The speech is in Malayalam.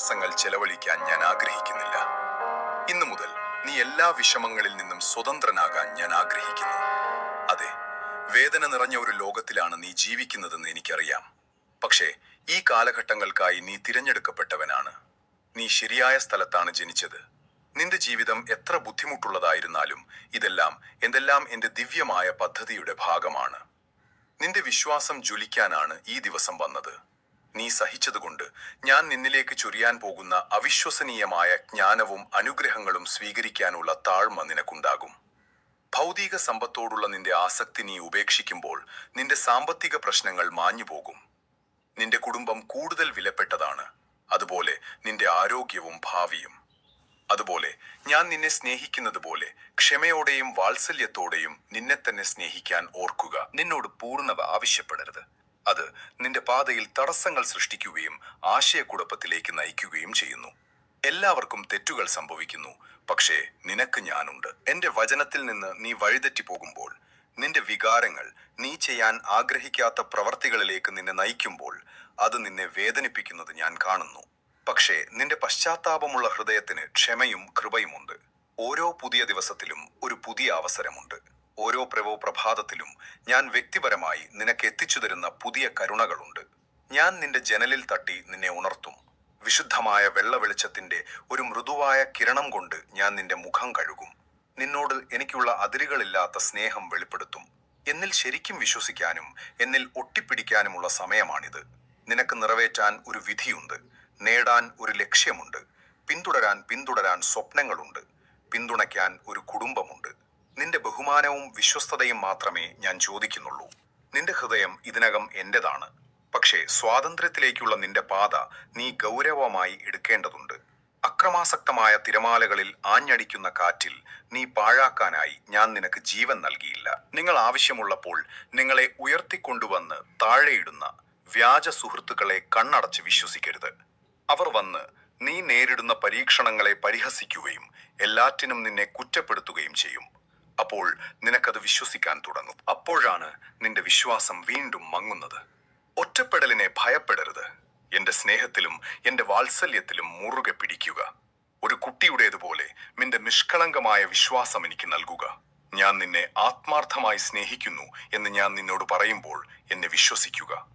ദിവസങ്ങൾ ചെലവഴിക്കാൻ ഞാൻ ആഗ്രഹിക്കുന്നില്ല. ഇന്നു മുതൽ നീ എല്ലാ വിഷമങ്ങളിൽ നിന്നും സ്വതന്ത്രനാകാൻ ഞാൻ ആഗ്രഹിക്കുന്നു. അതെ വേദന നിറഞ്ഞ ഒരു ലോകത്തിലാണ് നീ ജീവിക്കുന്നതെന്ന് എനിക്കറിയാം. പക്ഷേ ഈ കാലഘട്ടങ്ങൾക്കായി നീ തിരഞ്ഞെടുക്കപ്പെട്ടവനാണ്. നീ ശരിയായ സ്ഥലത്താണ് ജനിച്ചത്. നിന്റെ ജീവിതം എത്ര ബുദ്ധിമുട്ടുള്ളതായിരുന്നാലും ഇതെല്ലാം എന്തെല്ലാം എന്റെ ദിവ്യമായ പദ്ധതിയുടെ ഭാഗമാണ്. നിന്റെ വിശ്വാസം ജ്വലിക്കാനാണ് ഈ ദിവസം വന്നത്. നീ സഹിച്ചതുകൊണ്ട് ഞാൻ നിന്നിലേക്ക് ചൊരിയാൻ പോകുന്ന അവിശ്വസനീയമായ ജ്ഞാനവും അനുഗ്രഹങ്ങളും സ്വീകരിക്കാനുള്ള താഴ്മ നിനക്കുണ്ടാകും. ഭൗതിക സമ്പത്തോടുള്ള നിന്റെ ആസക്തി നീ ഉപേക്ഷിക്കുമ്പോൾ നിന്റെ സാമ്പത്തിക പ്രശ്നങ്ങൾ മാഞ്ഞുപോകും. നിന്റെ കുടുംബം കൂടുതൽ വിലപ്പെട്ടതാണ്. അതുപോലെ നിന്റെ ആരോഗ്യവും ഭാവിയും. അതുപോലെ ഞാൻ നിന്നെ സ്നേഹിക്കുന്നത് പോലെ ക്ഷമയോടെയും വാത്സല്യത്തോടെയും നിന്നെ തന്നെ സ്നേഹിക്കാൻ ഓർക്കുക. നിന്നോട് പൂർണത ആവശ്യപ്പെടരുത്. അത് നിന്റെ പാതയിൽ തടസ്സങ്ങൾ സൃഷ്ടിക്കുകയും ആശയക്കുഴപ്പത്തിലേക്ക് നയിക്കുകയും ചെയ്യുന്നു. എല്ലാവർക്കും തെറ്റുകൾ സംഭവിക്കുന്നു. പക്ഷേ നിനക്ക് ഞാനുണ്ട്. എന്റെ വചനത്തിൽ നിന്ന് നീ വഴിതെറ്റി പോകുമ്പോൾ നിന്റെ വികാരങ്ങൾ നീ ചെയ്യാൻ ആഗ്രഹിക്കാത്ത പ്രവർത്തികളിലേക്ക് നിന്നെ നയിക്കുമ്പോൾ അത് നിന്നെ വേദനിപ്പിക്കുന്നത് ഞാൻ കാണുന്നു. പക്ഷേ നിന്റെ പശ്ചാത്താപമുള്ള ഹൃദയത്തിന് ക്ഷമയും കൃപയുമുണ്ട്. ഓരോ പുതിയ ദിവസത്തിലും ഒരു പുതിയ അവസരമുണ്ട്. ഓരോ പ്രവോ പ്രഭാതത്തിലും ഞാൻ വ്യക്തിപരമായി നിനക്ക് എത്തിച്ചു തരുന്ന പുതിയ കരുണകളുണ്ട്. ഞാൻ നിന്റെ ജനലിൽ തട്ടി നിന്നെ ഉണർത്തും. വിശുദ്ധമായ വെള്ള വെളിച്ചത്തിന്റെ ഒരു മൃദുവായ കിരണം കൊണ്ട് ഞാൻ നിന്റെ മുഖം കഴുകും. നിന്നോട് എനിക്കുള്ള അതിരുകളില്ലാത്ത സ്നേഹം വെളിപ്പെടുത്തും. എന്നിൽ ശരിക്കും വിശ്വസിക്കാനും എന്നിൽ ഒട്ടിപ്പിടിക്കാനുമുള്ള സമയമാണിത്. നിനക്ക് നിറവേറ്റാൻ ഒരു വിധിയുണ്ട്. നേടാൻ ഒരു ലക്ഷ്യമുണ്ട്. പിന്തുടരാൻ പിന്തുടരാൻ സ്വപ്നങ്ങളുണ്ട്. പിന്തുണയ്ക്കാൻ ഒരു കുടുംബമുണ്ട്. നിന്റെ ബഹുമാനവും വിശ്വസ്തതയും മാത്രമേ ഞാൻ ചോദിക്കുന്നുള്ളൂ. നിന്റെ ഹൃദയം ഇതിനകം എന്റേതാണ്. പക്ഷേ സ്വാതന്ത്ര്യത്തിലേക്കുള്ള നിന്റെ പാത നീ ഗൗരവമായി എടുക്കേണ്ടതുണ്ട്. അക്രമാസക്തമായ തിരമാലകളിൽ ആഞ്ഞടിക്കുന്ന കാറ്റിൽ നീ പാഴാക്കാനായി ഞാൻ നിനക്ക് ജീവൻ നൽകിയില്ല. നിങ്ങൾ ആവശ്യമുള്ളപ്പോൾ നിങ്ങളെ ഉയർത്തിക്കൊണ്ടുവന്ന് താഴെയിടുന്ന വ്യാജ സുഹൃത്തുക്കളെ കണ്ണടച്ച് വിശ്വസിക്കരുത്. അവർ വന്ന് നീ നേരിടുന്ന പരീക്ഷണങ്ങളെ പരിഹസിക്കുകയും എല്ലാറ്റിനും നിന്നെ കുറ്റപ്പെടുത്തുകയും ചെയ്യും. അപ്പോൾ നിനക്കത് വിശ്വസിക്കാൻ തുടങ്ങും. അപ്പോഴാണ് നിന്റെ വിശ്വാസം വീണ്ടും മങ്ങുന്നത്. ഒറ്റപ്പെടലിനെ ഭയപ്പെടരുത്. എന്റെ സ്നേഹത്തിലും എന്റെ വാത്സല്യത്തിലും മുറുകെ പിടിക്കുക. ഒരു കുട്ടിയുടേതുപോലെ നിന്റെ നിഷ്കളങ്കമായ വിശ്വാസം എനിക്ക് നൽകുക. ഞാൻ നിന്നെ ആത്മാർത്ഥമായി സ്നേഹിക്കുന്നു എന്ന് ഞാൻ നിന്നോട് പറയുമ്പോൾ എന്നെ വിശ്വസിക്കുക.